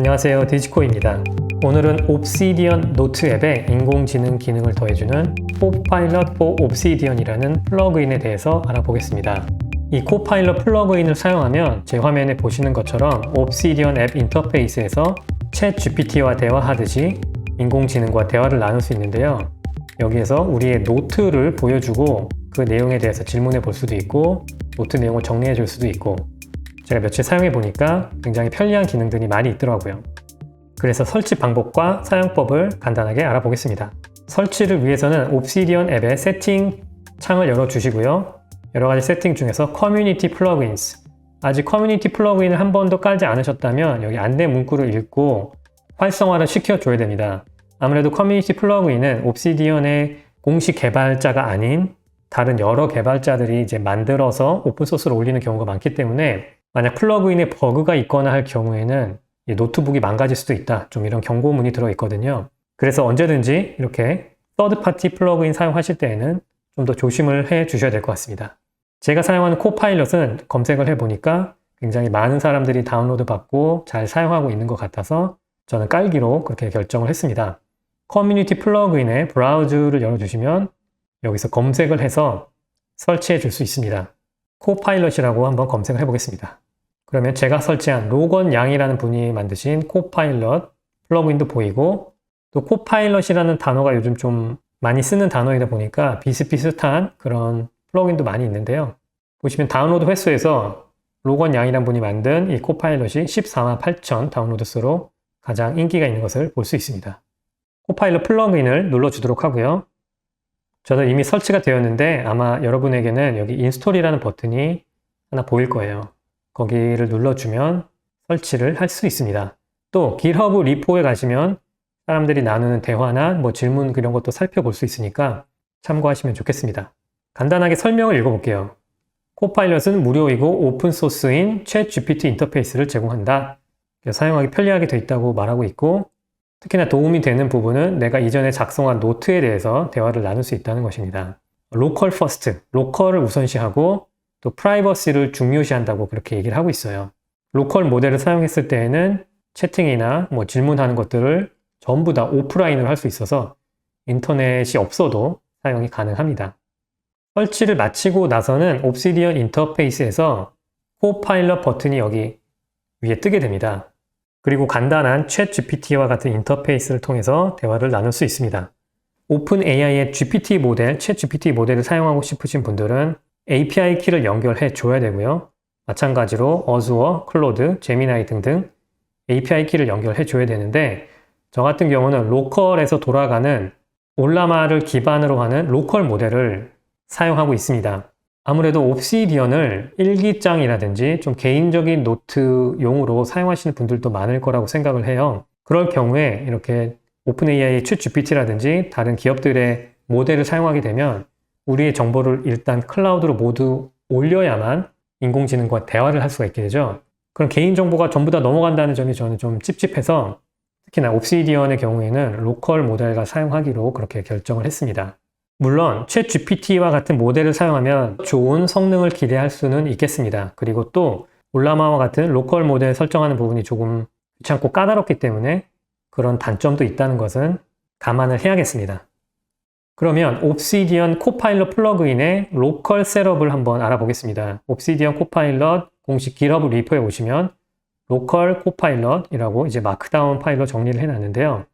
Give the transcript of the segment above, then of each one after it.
안녕하세요 디지코입니다. 오늘은 옵시디언 노트 앱에 인공지능 기능을 더해주는 코파일럿 for 옵시디언이라는 플러그인에 대해서 알아보겠습니다. 이 코파일럿 플러그인을 사용하면 제 화면에 보시는 것처럼 옵시디언 앱 인터페이스에서 챗 GPT와 대화하듯이 인공지능과 대화를 나눌 수 있는데요. 여기에서 우리의 노트를 보여주고 그 내용에 대해서 질문해 볼 수도 있고 노트 내용을 정리해 줄 수도 있고 제가 며칠 사용해 보니까 굉장히 편리한 기능들이 많이 있더라고요. 그래서 설치 방법과 사용법을 간단하게 알아보겠습니다. 설치를 위해서는 옵시디언 앱의 세팅 창을 열어주시고요. 여러 가지 세팅 중에서 커뮤니티 플러그인스 아직 커뮤니티 플러그인을 한 번도 깔지 않으셨다면 여기 안내 문구를 읽고 활성화를 시켜줘야 됩니다. 아무래도 커뮤니티 플러그인은 옵시디언의 공식 개발자가 아닌 다른 여러 개발자들이 이제 만들어서 오픈소스로 올리는 경우가 많기 때문에 만약 플러그인에 버그가 있거나 할 경우에는 노트북이 망가질 수도 있다. 좀 이런 경고문이 들어있거든요. 그래서 언제든지 이렇게 서드 파티 플러그인 사용하실 때에는 좀 더 조심을 해 주셔야 될 것 같습니다. 제가 사용하는 코파일럿은 검색을 해보니까 굉장히 많은 사람들이 다운로드 받고 잘 사용하고 있는 것 같아서 저는 깔기로 그렇게 결정을 했습니다. 커뮤니티 플러그인의 브라우저를 열어주시면 여기서 검색을 해서 설치해 줄 수 있습니다. 코파일럿이라고 한번 검색을 해보겠습니다. 그러면 제가 설치한 로건 양이라는 분이 만드신 코파일럿 플러그인도 보이고 또 코파일럿이라는 단어가 요즘 좀 많이 쓰는 단어이다 보니까 비슷비슷한 그런 플러그인도 많이 있는데요. 보시면 다운로드 횟수에서 로건 양이라는 분이 만든 이 코파일럿이 14만 8천 다운로드 수로 가장 인기가 있는 것을 볼 수 있습니다. 코파일럿 플러그인을 눌러주도록 하고요. 저는 이미 설치가 되었는데 아마 여러분에게는 여기 인스톨이라는 버튼이 하나 보일 거예요. 거기를 눌러주면 설치를 할 수 있습니다. 또 GitHub 리포에 가시면 사람들이 나누는 대화나 뭐 질문 그런 것도 살펴볼 수 있으니까 참고하시면 좋겠습니다. 간단하게 설명을 읽어볼게요. 코파일럿은 무료이고 오픈소스인 챗 GPT 인터페이스를 제공한다. 사용하기 편리하게 되어 있다고 말하고 있고 특히나 도움이 되는 부분은 내가 이전에 작성한 노트에 대해서 대화를 나눌 수 있다는 것입니다. 로컬 퍼스트, 로컬을 우선시하고 또 프라이버시를 중요시한다고 그렇게 얘기를 하고 있어요. 로컬 모델을 사용했을 때에는 채팅이나 뭐 질문하는 것들을 전부 다 오프라인으로 할 수 있어서 인터넷이 없어도 사용이 가능합니다. 설치를 마치고 나서는 옵시디언 인터페이스에서 코파일럿 버튼이 여기 위에 뜨게 됩니다. 그리고 간단한 챗 GPT와 같은 인터페이스를 통해서 대화를 나눌 수 있습니다. 오픈 AI의 GPT 모델, 챗 GPT 모델을 사용하고 싶으신 분들은 API 키를 연결해 줘야 되고요. 마찬가지로 어즈워, 클로드, 제미나이 등등 API 키를 연결해 줘야 되는데 저 같은 경우는 로컬에서 돌아가는 올라마를 기반으로 하는 로컬 모델을 사용하고 있습니다. 아무래도 옵시디언을 일기장이라든지 좀 개인적인 노트용으로 사용하시는 분들도 많을 거라고 생각을 해요. 그럴 경우에 이렇게 오픈AI의 챗 GPT라든지 다른 기업들의 모델을 사용하게 되면 우리의 정보를 일단 클라우드로 모두 올려야만 인공지능과 대화를 할 수가 있게 되죠. 그럼 개인정보가 전부 다 넘어간다는 점이 저는 좀 찝찝해서 특히나 옵시디언의 경우에는 로컬 모델과 사용하기로 그렇게 결정을 했습니다. 물론 챗 GPT와 같은 모델을 사용하면 좋은 성능을 기대할 수는 있겠습니다. 그리고 또 올라마와 같은 로컬 모델 설정하는 부분이 조금 귀찮고 까다롭기 때문에 그런 단점도 있다는 것은 감안을 해야겠습니다. 그러면 옵시디언 코파일럿 플러그인의 로컬 셋업을 한번 알아보겠습니다. 옵시디언 코파일럿 공식 GitHub 리포에 오시면 로컬 코파일럿이라고 이제 마크다운 파일로 정리를 해놨는데요.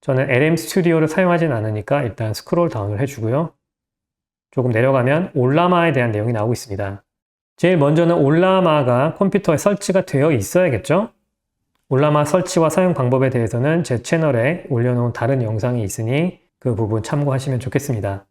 저는 LM 스튜디오를 사용하진 않으니까 일단 스크롤 다운을 해주고요. 조금 내려가면 올라마에 대한 내용이 나오고 있습니다. 제일 먼저는 올라마가 컴퓨터에 설치가 되어 있어야겠죠? 올라마 설치와 사용 방법에 대해서는 제 채널에 올려놓은 다른 영상이 있으니 그 부분 참고하시면 좋겠습니다.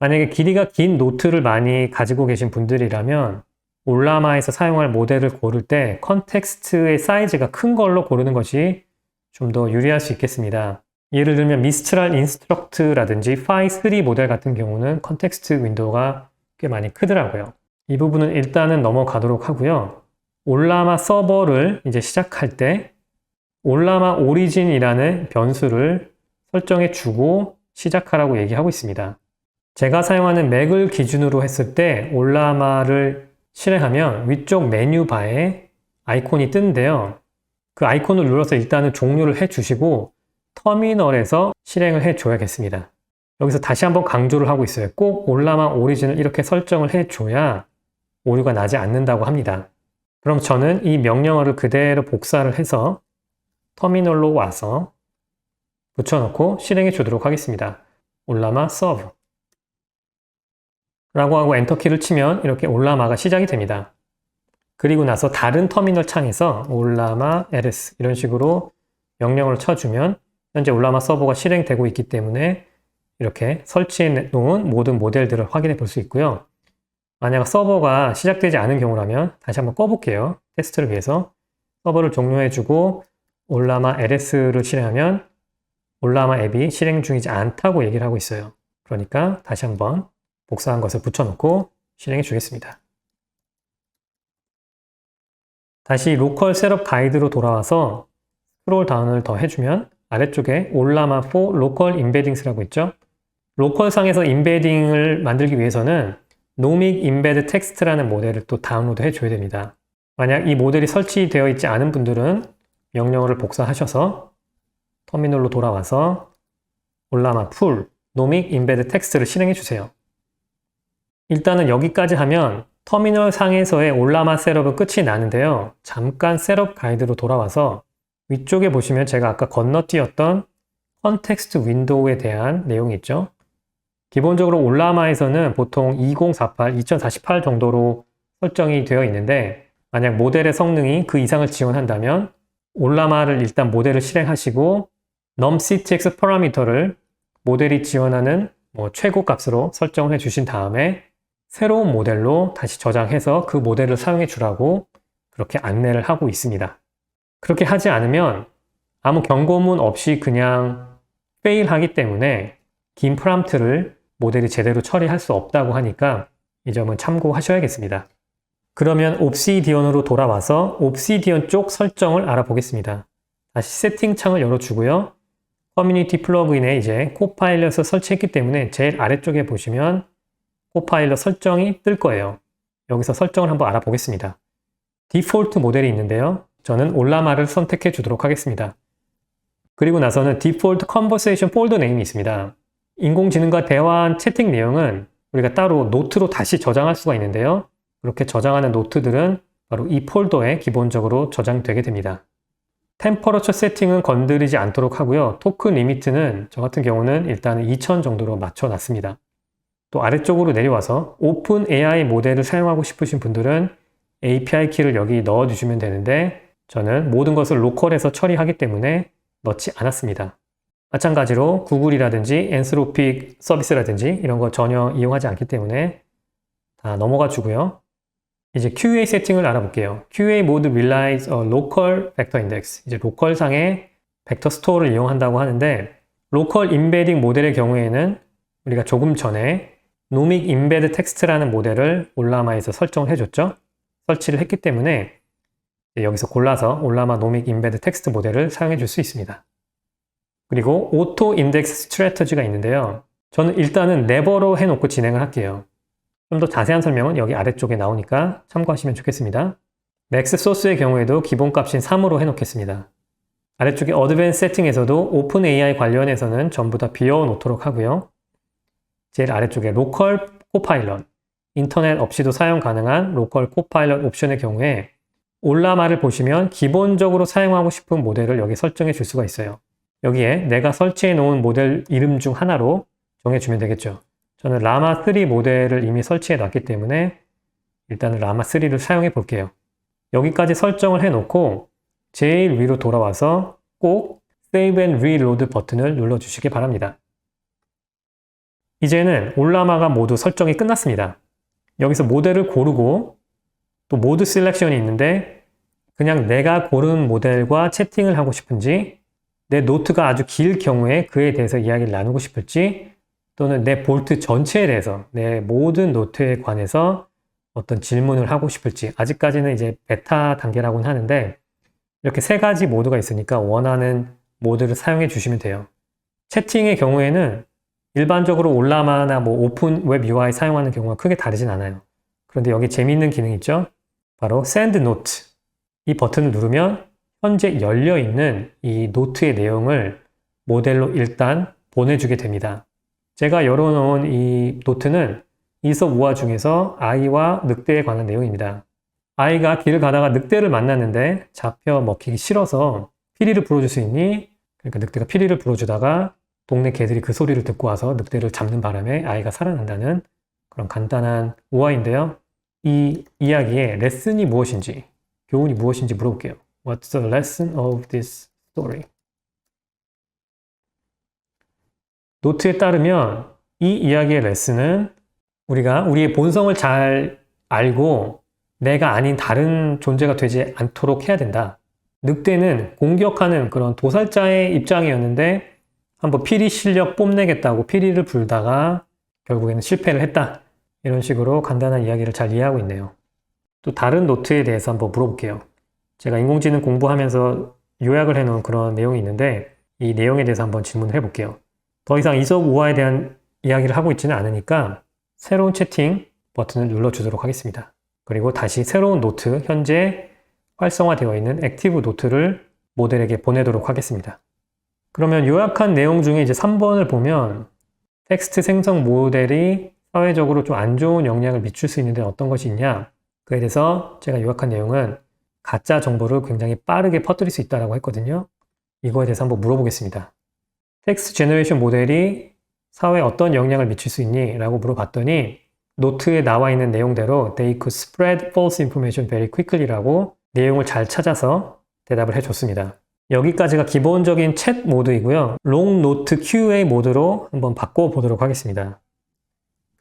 만약에 길이가 긴 노트를 많이 가지고 계신 분들이라면 올라마에서 사용할 모델을 고를 때 컨텍스트의 사이즈가 큰 걸로 고르는 것이 좀 더 유리할 수 있겠습니다. 예를 들면 미스트랄 인스트럭트라든지 파이3 모델 같은 경우는 컨텍스트 윈도우가 꽤 많이 크더라고요. 이 부분은 일단은 넘어가도록 하고요. 올라마 서버를 이제 시작할 때 올라마 오리진이라는 변수를 설정해 주고 시작하라고 얘기하고 있습니다. 제가 사용하는 맥을 기준으로 했을 때 올라마를 실행하면 위쪽 메뉴 바에 아이콘이 뜨는데요. 그 아이콘을 눌러서 일단은 종료를 해 주시고 터미널에서 실행을 해 줘야겠습니다. 여기서 다시 한번 강조를 하고 있어요. 꼭 올라마 오리진을 이렇게 설정을 해 줘야 오류가 나지 않는다고 합니다. 그럼 저는 이 명령어를 그대로 복사를 해서 터미널로 와서 붙여놓고 실행해 주도록 하겠습니다. 올라마 서브 라고 하고 엔터키를 치면 이렇게 올라마가 시작이 됩니다. 그리고 나서 다른 터미널 창에서 올라마 ls 이런 식으로 명령을 쳐주면 현재 올라마 서버가 실행되고 있기 때문에 이렇게 설치해 놓은 모든 모델들을 확인해 볼 수 있고요. 만약 서버가 시작되지 않은 경우라면 다시 한번 꺼볼게요. 테스트를 위해서 서버를 종료해주고 올라마 LS를 실행하면 올라마 앱이 실행 중이지 않다고 얘기를 하고 있어요. 그러니까 다시 한번 복사한 것을 붙여놓고 실행해 주겠습니다. 다시 로컬 셋업 가이드로 돌아와서 스크롤 다운을 더 해주면 아래쪽에 올라마 4 로컬 임베딩스라고 있죠. 로컬 상에서 임베딩을 만들기 위해서는 노믹 임베드 텍스트라는 모델을 또 다운로드 해줘야 됩니다. 만약 이 모델이 설치되어 있지 않은 분들은 명령어를 복사하셔서 터미널로 돌아와서 올라마 풀 노믹 임베드 텍스트를 실행해 주세요. 일단은 여기까지 하면 터미널 상에서의 올라마 셋업은 끝이 나는데요. 잠깐 셋업 가이드로 돌아와서 위쪽에 보시면 제가 아까 건너뛰었던 컨텍스트 윈도우에 대한 내용이 있죠. 기본적으로 올라마에서는 보통 2048, 2048 정도로 설정이 되어 있는데 만약 모델의 성능이 그 이상을 지원한다면 올라마를 일단 모델을 실행하시고 numctx 파라미터를 모델이 지원하는 뭐 최고 값으로 설정을 해 주신 다음에 새로운 모델로 다시 저장해서 그 모델을 사용해 주라고 그렇게 안내를 하고 있습니다. 그렇게 하지 않으면 아무 경고문 없이 그냥 페일하기 때문에 긴 프람프트를 모델이 제대로 처리할 수 없다고 하니까 이 점은 참고하셔야겠습니다. 그러면 옵시디언으로 돌아와서 옵시디언 쪽 설정을 알아보겠습니다. 다시 세팅 창을 열어주고요. 커뮤니티 플러그인에 이제 코파일럿을 설치했기 때문에 제일 아래쪽에 보시면 코파일럿 설정이 뜰 거예요. 여기서 설정을 한번 알아보겠습니다. 디폴트 모델이 있는데요. 저는 올라마를 선택해 주도록 하겠습니다. 그리고 나서는 디폴트 컨버세이션 폴더 네임이 있습니다. 인공지능과 대화한 채팅 내용은 우리가 따로 노트로 다시 저장할 수가 있는데요. 그렇게 저장하는 노트들은 바로 이 폴더에 기본적으로 저장되게 됩니다. 템퍼러처 세팅은 건드리지 않도록 하고요. 토큰 리미트는 저 같은 경우는 일단 2000 정도로 맞춰놨습니다. 또 아래쪽으로 내려와서 오픈 AI 모델을 사용하고 싶으신 분들은 API 키를 여기 넣어주시면 되는데 저는 모든 것을 로컬에서 처리하기 때문에 넣지 않았습니다. 마찬가지로 구글이라든지 엔스로픽 서비스라든지 이런 거 전혀 이용하지 않기 때문에 다 넘어가 주고요. 이제 QA 세팅을 알아볼게요. QA 모드 relies a local vector index. 이제 로컬 상의 벡터 스토어를 이용한다고 하는데 로컬 임베딩 모델의 경우에는 우리가 조금 전에 nomic embed text라는 모델을 올라마에서 설정을 해줬죠. 설치를 했기 때문에 여기서 골라서 올라마 nomic embed text 모델을 사용해 줄 수 있습니다. 그리고 오토 인덱스 스트래터지가 있는데요. 저는 일단은 네버로 해놓고 진행을 할게요. 좀 더 자세한 설명은 여기 아래쪽에 나오니까 참고하시면 좋겠습니다. 맥스 소스의 경우에도 기본값인 3으로 해놓겠습니다. 아래쪽에 어드밴스 세팅에서도 오픈 AI 관련해서는 전부 다 비워 놓도록 하고요. 제일 아래쪽에 로컬 코파일럿, 인터넷 없이도 사용 가능한 로컬 코파일럿 옵션의 경우에 올라마를 보시면 기본적으로 사용하고 싶은 모델을 여기 설정해 줄 수가 있어요. 여기에 내가 설치해 놓은 모델 이름 중 하나로 정해주면 되겠죠. 저는 라마3 모델을 이미 설치해 놨기 때문에 일단은 라마3를 사용해 볼게요. 여기까지 설정을 해 놓고 제일 위로 돌아와서 꼭 Save and Reload 버튼을 눌러 주시기 바랍니다. 이제는 올라마가 모두 설정이 끝났습니다. 여기서 모델을 고르고 또 모드 셀렉션이 있는데 그냥 내가 고른 모델과 채팅을 하고 싶은지 내 노트가 아주 길 경우에 그에 대해서 이야기를 나누고 싶을지 또는 내 볼트 전체에 대해서 내 모든 노트에 관해서 어떤 질문을 하고 싶을지 아직까지는 이제 베타 단계라고는 하는데 이렇게 세 가지 모드가 있으니까 원하는 모드를 사용해 주시면 돼요. 채팅의 경우에는 일반적으로 올라마나 뭐 오픈 웹 UI 사용하는 경우가 크게 다르진 않아요. 그런데 여기 재미있는 기능 있죠? 바로 Send Note. 이 버튼을 누르면 현재 열려 있는 이 노트의 내용을 모델로 일단 보내주게 됩니다. 제가 열어놓은 이 노트는 이섭 우화 중에서 아이와 늑대에 관한 내용입니다. 아이가 길을 가다가 늑대를 만났는데 잡혀 먹히기 싫어서 피리를 불어줄 수 있니? 그러니까 늑대가 피리를 불어주다가 동네 개들이 그 소리를 듣고 와서 늑대를 잡는 바람에 아이가 살아난다는 그런 간단한 우화인데요. 이 이야기의 레슨이 무엇인지, 교훈이 무엇인지 물어볼게요. What's the lesson of this story? 노트에 따르면 이 이야기의 레슨은 우리가 우리의 본성을 잘 알고 내가 아닌 다른 존재가 되지 않도록 해야 된다. 늑대는 공격하는 그런 도살자의 입장이었는데 한번 피리 실력 뽐내겠다고 피리를 불다가 결국에는 실패를 했다. 이런 식으로 간단한 이야기를 잘 이해하고 있네요. 또 다른 노트에 대해서 한번 물어볼게요. 제가 인공지능 공부하면서 요약을 해놓은 그런 내용이 있는데 이 내용에 대해서 한번 질문을 해볼게요. 더 이상 이석 우화에 대한 이야기를 하고 있지는 않으니까 새로운 채팅 버튼을 눌러주도록 하겠습니다. 그리고 다시 새로운 노트, 현재 활성화되어 있는 액티브 노트를 모델에게 보내도록 하겠습니다. 그러면 요약한 내용 중에 이제 3번을 보면 텍스트 생성 모델이 사회적으로 좀 안 좋은 영향을 미칠 수 있는데 어떤 것이 있냐? 그에 대해서 제가 요약한 내용은 가짜 정보를 굉장히 빠르게 퍼뜨릴 수 있다고 했거든요. 이거에 대해서 한번 물어보겠습니다. 텍스트 제너레이션 모델이 사회에 어떤 영향을 미칠 수 있니? 라고 물어봤더니 노트에 나와 있는 내용대로 they could spread false information very quickly라고 내용을 잘 찾아서 대답을 해줬습니다. 여기까지가 기본적인 챗 모드이고요. 롱 노트 QA 모드로 한번 바꿔보도록 하겠습니다.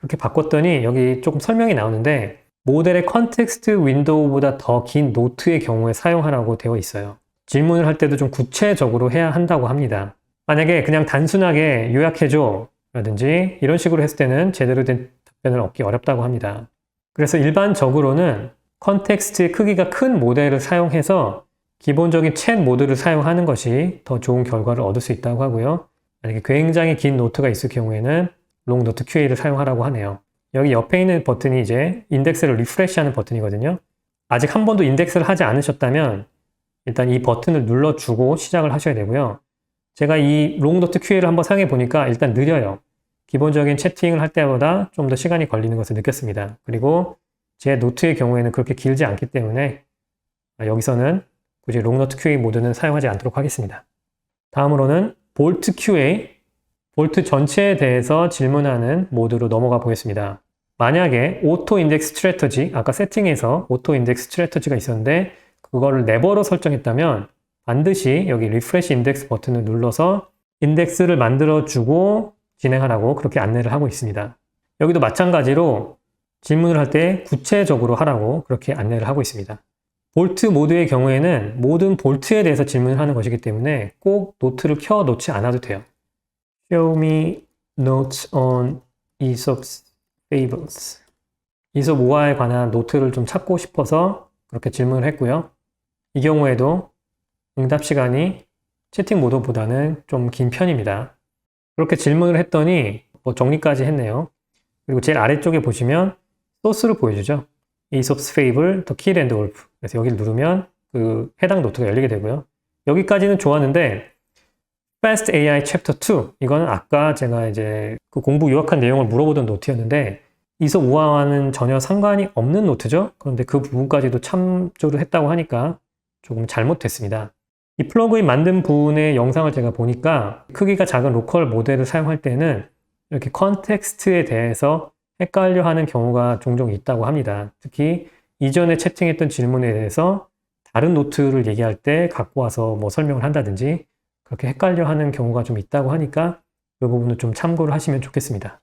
이렇게 바꿨더니 여기 조금 설명이 나오는데 모델의 컨텍스트 윈도우보다 더 긴 노트의 경우에 사용하라고 되어 있어요. 질문을 할 때도 좀 구체적으로 해야 한다고 합니다. 만약에 그냥 단순하게 요약해줘 라든지 이런 식으로 했을 때는 제대로 된 답변을 얻기 어렵다고 합니다. 그래서 일반적으로는 컨텍스트의 크기가 큰 모델을 사용해서 기본적인 챗 모드를 사용하는 것이 더 좋은 결과를 얻을 수 있다고 하고요. 만약에 굉장히 긴 노트가 있을 경우에는 롱 노트 QA를 사용하라고 하네요. 여기 옆에 있는 버튼이 이제 인덱스를 리프레시하는 버튼이거든요. 아직 한 번도 인덱스를 하지 않으셨다면 일단 이 버튼을 눌러주고 시작을 하셔야 되고요. 제가 이 롱 노트 QA를 한번 사용해 보니까 일단 느려요. 기본적인 채팅을 할 때보다 좀 더 시간이 걸리는 것을 느꼈습니다. 그리고 제 노트의 경우에는 그렇게 길지 않기 때문에 여기서는 굳이 롱노트 QA 모드는 사용하지 않도록 하겠습니다. 다음으로는 볼트 QA, 볼트 전체에 대해서 질문하는 모드로 넘어가 보겠습니다. 만약에 오토 인덱스 스트래터지, 아까 세팅에서 오토 인덱스 스트래터지가 있었는데 그거를 네버로 설정했다면 반드시 여기 리프레시 인덱스 버튼을 눌러서 인덱스를 만들어주고 진행하라고 그렇게 안내를 하고 있습니다. 여기도 마찬가지로 질문을 할 때 구체적으로 하라고 그렇게 안내를 하고 있습니다. 볼트 모드의 경우에는 모든 볼트에 대해서 질문을 하는 것이기 때문에 꼭 노트를 켜 놓지 않아도 돼요. Show me notes on Aesop's fables. 이솝 우화에 관한 노트를 좀 찾고 싶어서 그렇게 질문을 했고요. 이 경우에도 응답 시간이 채팅 모드보다는 좀 긴 편입니다. 그렇게 질문을 했더니 뭐 정리까지 했네요. 그리고 제일 아래쪽에 보시면 소스를 보여주죠. Aesop's Fable, The Kid and the Wolf. 그래서 여기를 누르면 그 해당 노트가 열리게 되고요. 여기까지는 좋았는데 Fast AI Chapter 2 이거는 아까 제가 이제 그 공부 요약한 내용을 물어보던 노트였는데 이솝 우화와는 전혀 상관이 없는 노트죠. 그런데 그 부분까지도 참조를 했다고 하니까 조금 잘못됐습니다. 이 플러그인 만든 부분의 영상을 제가 보니까 크기가 작은 로컬 모델을 사용할 때는 이렇게 컨텍스트에 대해서 헷갈려 하는 경우가 종종 있다고 합니다. 특히 이전에 채팅했던 질문에 대해서 다른 노트를 얘기할 때 갖고 와서 뭐 설명을 한다든지 그렇게 헷갈려 하는 경우가 좀 있다고 하니까 그 부분을 좀 참고를 하시면 좋겠습니다.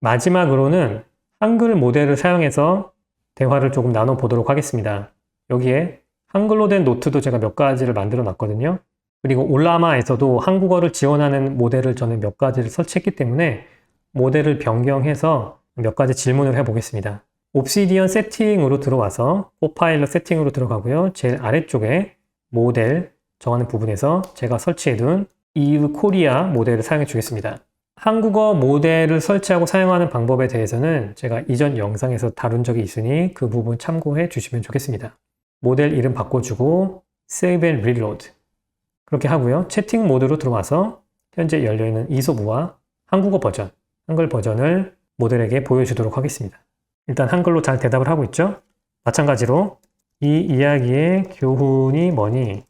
마지막으로는 한글 모델을 사용해서 대화를 조금 나눠 보도록 하겠습니다. 여기에 한글로 된 노트도 제가 몇 가지를 만들어 놨거든요. 그리고 올라마에서도 한국어를 지원하는 모델을 저는 몇 가지를 설치했기 때문에 모델을 변경해서 몇 가지 질문을 해보겠습니다. 옵시디언 세팅으로 들어와서 코파일럿 세팅으로 들어가고요. 제일 아래쪽에 모델 정하는 부분에서 제가 설치해둔 EU 코리아 모델을 사용해 주겠습니다. 한국어 모델을 설치하고 사용하는 방법에 대해서는 제가 이전 영상에서 다룬 적이 있으니 그 부분 참고해 주시면 좋겠습니다. 모델 이름 바꿔주고 Save and Reload 그렇게 하고요. 채팅 모드로 들어와서 현재 열려있는 이소부와 한국어 버전, 한글 버전을 모델에게 보여주도록 하겠습니다. 일단 한글로 잘 대답을 하고 있죠. 마찬가지로 이 이야기의 교훈이 뭐니?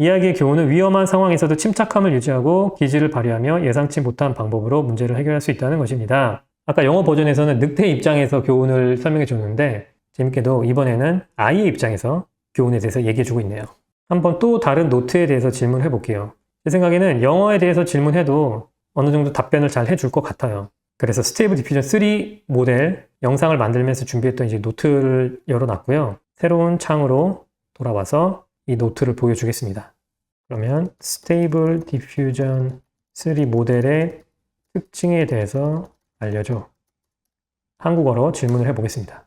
이야기의 교훈은 위험한 상황에서도 침착함을 유지하고 기지를 발휘하며 예상치 못한 방법으로 문제를 해결할 수 있다는 것입니다. 아까 영어 버전에서는 늑대 입장에서 교훈을 설명해 줬는데 재밌게도 이번에는 아이의 입장에서 교훈에 대해서 얘기해 주고 있네요. 한번 또 다른 노트에 대해서 질문해 볼게요. 제 생각에는 영어에 대해서 질문해도 어느 정도 답변을 잘 해줄 것 같아요. 그래서 스테이블 디퓨전 3 모델 영상을 만들면서 준비했던 이제 노트를 열어놨고요. 새로운 창으로 돌아와서 이 노트를 보여주겠습니다. 그러면 스테이블 디퓨전 3 모델의 특징에 대해서 알려줘. 한국어로 질문을 해보겠습니다.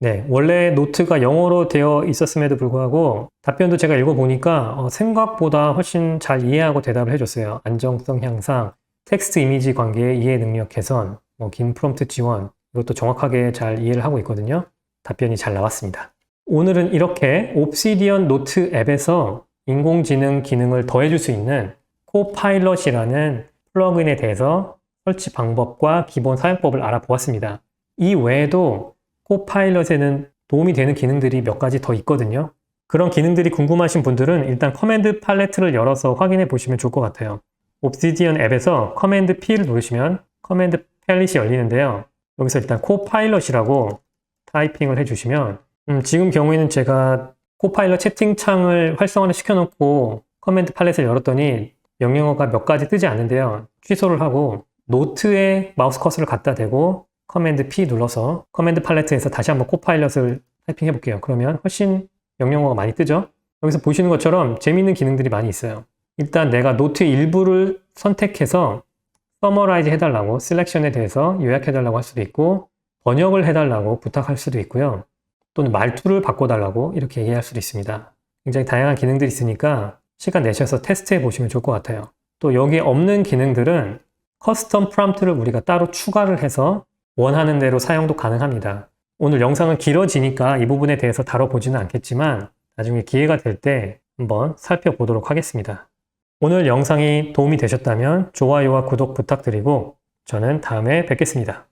네, 원래 노트가 영어로 되어 있었음에도 불구하고 답변도 제가 읽어보니까 어, 생각보다 훨씬 잘 이해하고 대답을 해줬어요. 안정성 향상, 텍스트 이미지 관계의 이해 능력 개선, 뭐 긴 프롬프트 지원, 이것도 정확하게 잘 이해를 하고 있거든요. 답변이 잘 나왔습니다. 오늘은 이렇게 옵시디언 노트 앱에서 인공지능 기능을 더해줄 수 있는 코파일럿이라는 플러그인에 대해서 설치 방법과 기본 사용법을 알아보았습니다. 이 외에도 코파일럿에는 도움이 되는 기능들이 몇 가지 더 있거든요. 그런 기능들이 궁금하신 분들은 일단 커맨드 팔레트를 열어서 확인해 보시면 좋을 것 같아요. 옵시디언 앱에서 커맨드 P를 누르시면 커맨드 팔릿이 열리는데요. 여기서 일단 코파일럿이라고 타이핑을 해주시면 음, 지금 경우에는 제가 코파일럿 채팅창을 활성화를 시켜놓고 커맨드 팔렛을 열었더니 명령어가 몇 가지 뜨지 않는데요. 취소를 하고 노트에 마우스 커서를 갖다 대고 커맨드 P 눌러서 커맨드 팔레트에서 다시 한번 코파일럿을 타이핑해 볼게요. 그러면 훨씬 명령어가 많이 뜨죠? 여기서 보시는 것처럼 재미있는 기능들이 많이 있어요. 일단 내가 노트의 일부를 선택해서 서머라이즈 해달라고 셀렉션에 대해서 요약해달라고 할 수도 있고 번역을 해달라고 부탁할 수도 있고요. 또는 말투를 바꿔달라고 이렇게 얘기할 수도 있습니다. 굉장히 다양한 기능들이 있으니까 시간 내셔서 테스트해 보시면 좋을 것 같아요. 또 여기에 없는 기능들은 커스텀 프롬프트를 우리가 따로 추가를 해서 원하는 대로 사용도 가능합니다. 오늘 영상은 길어지니까 이 부분에 대해서 다뤄보지는 않겠지만 나중에 기회가 될 때 한번 살펴보도록 하겠습니다. 오늘 영상이 도움이 되셨다면 좋아요와 구독 부탁드리고 저는 다음에 뵙겠습니다.